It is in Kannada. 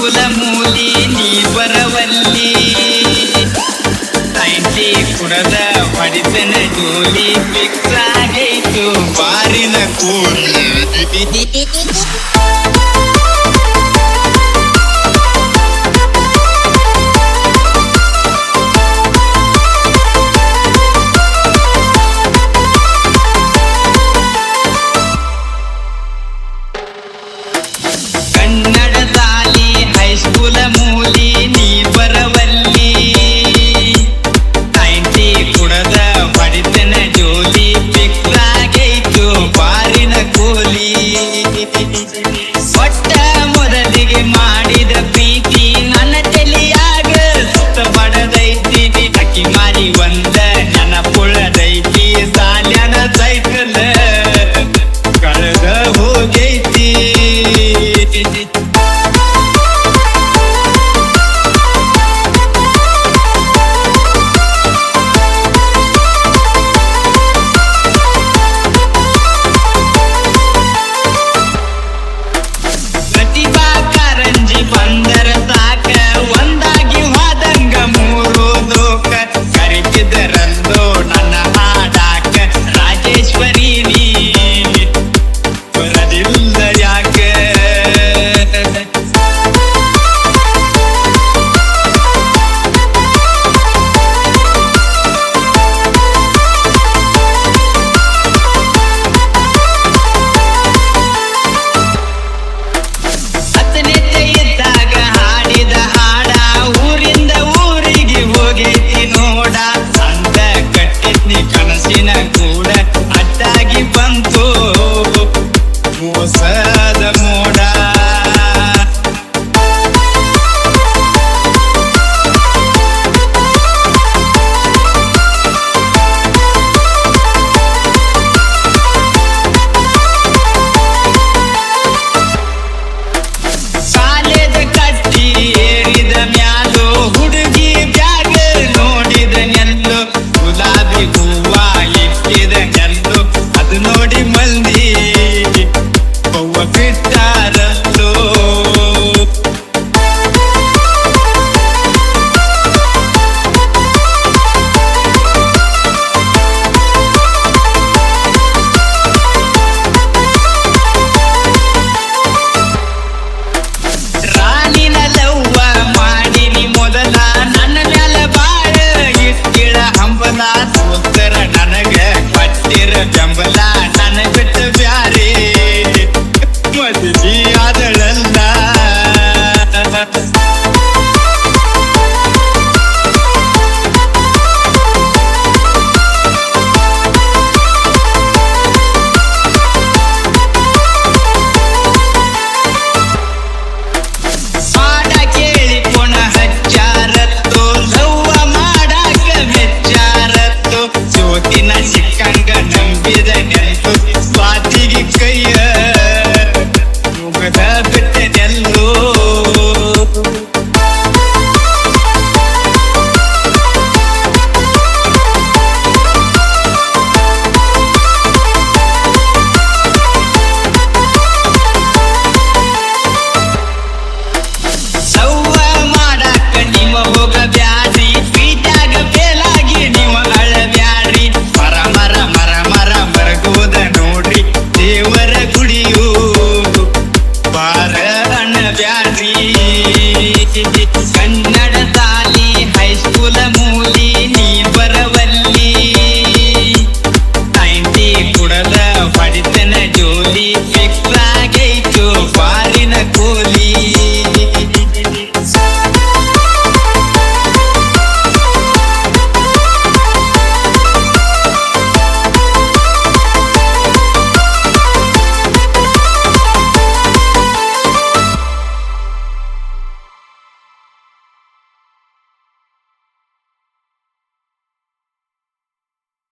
ಕುಲಮೂಲಿ ನೀ ಬರವಲ್ಲಿ. IT ಕುಡದ ಪಡಿತನ ಜೋಲಿ fix ಆಗೈತು. ಬಾರಿನ ಕೂಲಿ It